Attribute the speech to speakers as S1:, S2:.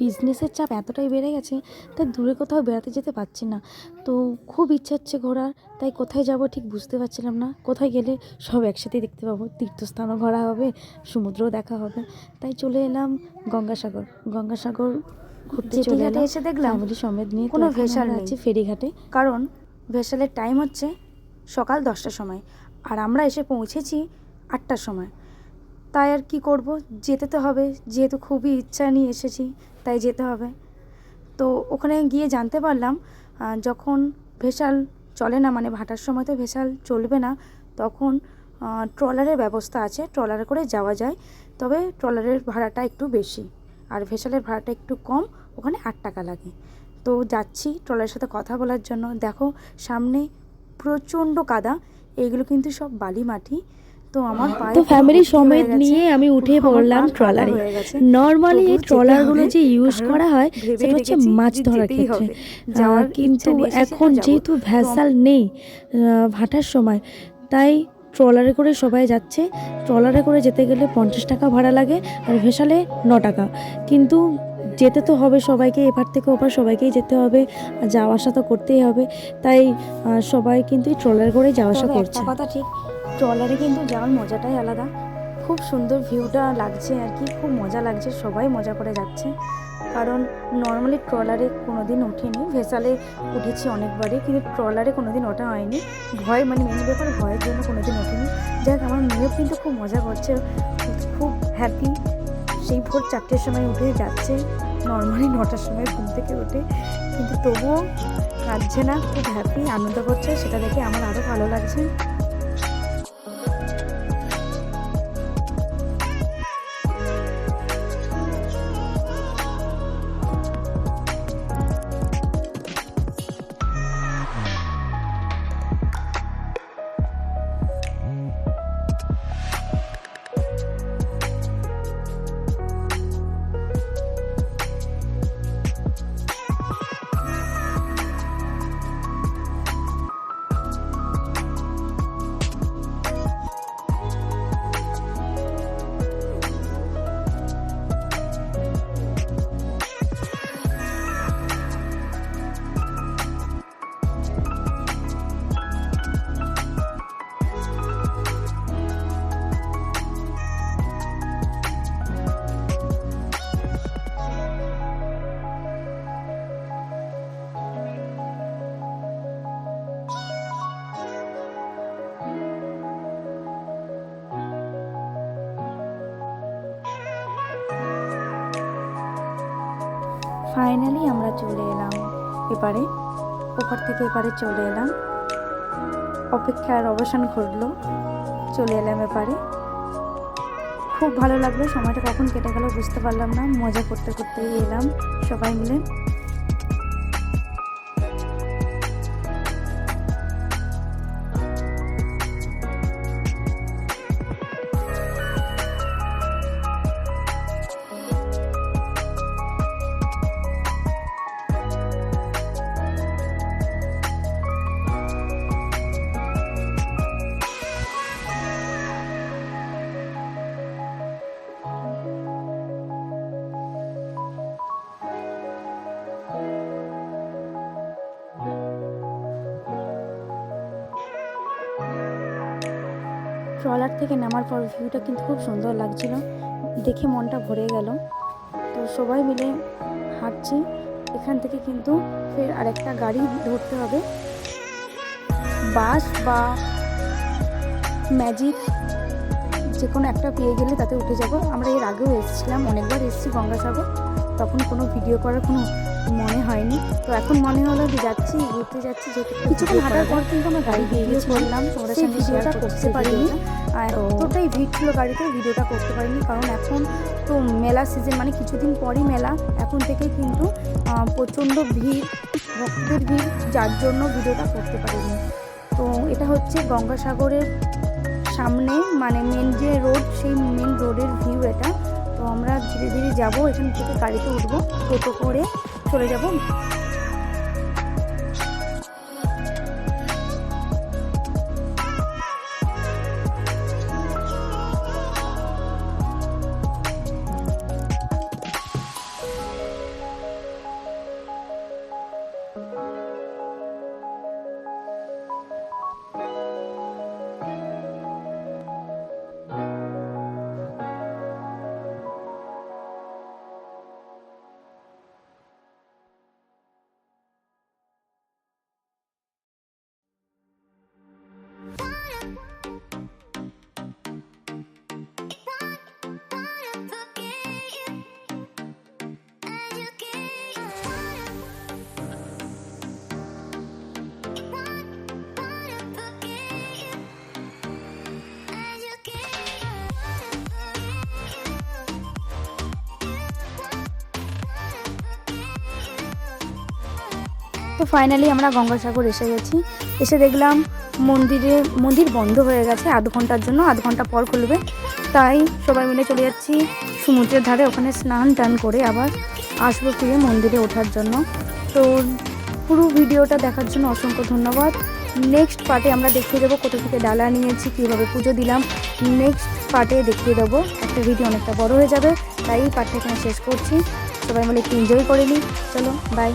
S1: বিজনেসের চাপ এতটাই বেড়ে গেছে তাই দূরে কোথাও বেড়াতে যেতে পারছি না। তো খুব ইচ্ছা হচ্ছে ঘোরার তাই কোথায় যাব ঠিক বুঝতে পারছিলাম না। কোথায় গেলে সব একসাথেই দেখতে পাবো। তীর্থস্থানও ঘোরা হবে সমুদ্রও দেখা হবে। তাই চলে এলাম গঙ্গাসাগর। গঙ্গাসাগর ঘুরতে চলে এলাম।
S2: এসে দেখলাম
S1: ফ্যামিলি সমেত নিয়ে
S2: কোনো ভেসাল
S1: আছে ফেরিঘাটে।
S2: কারণ ভেসালের টাইম হচ্ছে সকাল দশটার সময়। আর আমরা এসে পৌঁছেছি আটটার সময়। তাই আর কি করব? যেতে তো হবে। যেহেতু খুবই ইচ্ছা নিয়ে এসেছি, তাই যেতে হবে। তো ওখানে গিয়ে জানতে পারলাম যখন ভেসাল চলে না মানে ভাটার সময় তো ভেসাল চলবে না, তখন ট্রলারের ব্যবস্থা আছে। ট্রলারে করে যাওয়া যায়। তবে ট্রলারের ভাড়াটা একটু বেশি। আর ভেসালের ভাড়াটা একটু কম, ওখানে আট টাকা লাগে। তো যাচ্ছি ট্রলারের সাথে কথা বলার জন্য। দেখো, সামনে প্রচণ্ড কাদা। এইগুলো কিন্তু সব বালি মাটি তো আমার
S1: তো ফ্যামিলি সমেত নিয়ে আমি উঠে পড়লাম ট্রলারে। নর্মালি এই ট্রলারগুলো যে ইউজ করা হয় সেটা হচ্ছে মাছ ধরার ক্ষেত্রে।
S2: যাওয়ার
S1: কিন্তু এখন যেহেতু ভ্যাসাল নেই ভাটার সময় তাই ট্রলারে করে সবাই যাচ্ছে। ট্রলারে করে যেতে গেলে পঞ্চাশ টাকা ভাড়া লাগে আর ভেসালে ন টাকা। কিন্তু যেতে তো হবে সবাইকে এপার থেকে ওপার সবাইকেই যেতে হবে আর যাওয়া আসা তো করতেই হবে। তাই সবাই কিন্তু ট্রলারে করে যাওয়া আসা করছে।
S2: কথা ঠিক ট্রলারে কিন্তু যাওয়ার মজাটাই আলাদা। খুব সুন্দর ভিউটা লাগছে আর কি, খুব মজা লাগছে, সবাই মজা করে যাচ্ছে। কারণ নর্মালি ট্রলারে কোনো দিন ওঠেনি, ভেসালে উঠেছি অনেকবারই, কিন্তু ট্রলারে কোনো দিন ওঠা হয়নি। ভয় মানে মেন ব্যাপার ভয়ের জন্য কোনো দিন ওঠেনি। যাক, আমার মেয়েও কিন্তু খুব মজা করছে, খুব হ্যাপি সেই ভোর চারটের সময় উঠে যাচ্ছে নর্মালি নটার সময় ঘুম থেকে উঠে। কিন্তু তবুও কাঁদছে না, খুব হ্যাপি আনন্দ করছে, সেটা দেখে আমার আরও ভালো লাগছে। ফাইনালি আমরা চলে এলাম। এপারে ওপার থেকে এপারে চলে এলাম। অপেক্ষার অবসান ঘটলো। চলে এলাম এপারে খুব ভালো লাগল, সময়টা কখন কেটে গেল বুঝতে পারলাম না। মজা করতে করতেই এলাম সবাই মিলে। ট্রলার থেকে নামার পর ভিউটা কিন্তু খুব সুন্দর লাগছিল। দেখে মনটা ভরে গেল। তো সবাই মিলে হাঁটছি। এখান থেকে কিন্তু ফের আরেকটা গাড়ি ধরতে হবে। বাস বা ম্যাজিক যে কোনো একটা পেয়ে গেলে তাতে উঠে যাব। আমরা এর আগেও এসেছিলাম, অনেকবার এসেছি গঙ্গাসাগর। তখন কোনো ভিডিও করার কোনো মনে হয়নি। তো এখন মনে হলো যে যাচ্ছি ঘুরতে যাচ্ছি যেহেতু কিছুক্ষণ হাঁটার পর কিন্তু আমরা গাড়ি বেরিয়ে করলাম তোমাদের সঙ্গে শেয়ার
S1: ভিডিওটা
S2: করতে পারিনি। এতটাই ভিড় ছিল গাড়িতে ভিডিওটা করতে পারিনি। কারণ এখন তো মেলা সিজন মানে কিছুদিন পরই মেলা। এখন থেকে কিন্তু প্রচণ্ড ভিড় ভক্তদের ভিড় যার জন্য ভিডিওটা করতে পারিনি। তো এটা হচ্ছে গঙ্গাসাগরের সামনে মানে মেন যে রোড সেই মেন রোডের ভিউ এটা। তো আমরা ধীরে ধীরে যাব এখান থেকে গাড়িতে উঠবো টোটো করে। চলে যাব। তো ফাইনালি আমরা গঙ্গাসাগর এসে গেছি। এসে দেখলাম মন্দিরে, মন্দির বন্ধ হয়ে গেছে, আধ ঘণ্টার জন্য, আধ ঘণ্টা পর খুলবে। তাই সবাই মিলে চলে যাচ্ছি সমুদ্রের ধারে, ওখানে স্নান টান করে আবার আসব ফিরে মন্দিরে ওঠার জন্য। তো পুরো ভিডিওটা দেখার জন্য অসংখ্য ধন্যবাদ। নেক্সট পার্টে আমরা দেখিয়ে দেবো কোথা থেকে ডালা নিয়েছি, কীভাবে পুজো দিলাম। নেক্সট পার্টে দেখিয়ে দেবো, একটা ভিডিও অনেকটা বড় হয়ে যাবে। তাই পার্টটা এখানে শেষ করছি। সবাই মিলে একটু এনজয় করে নিই। চলো বাই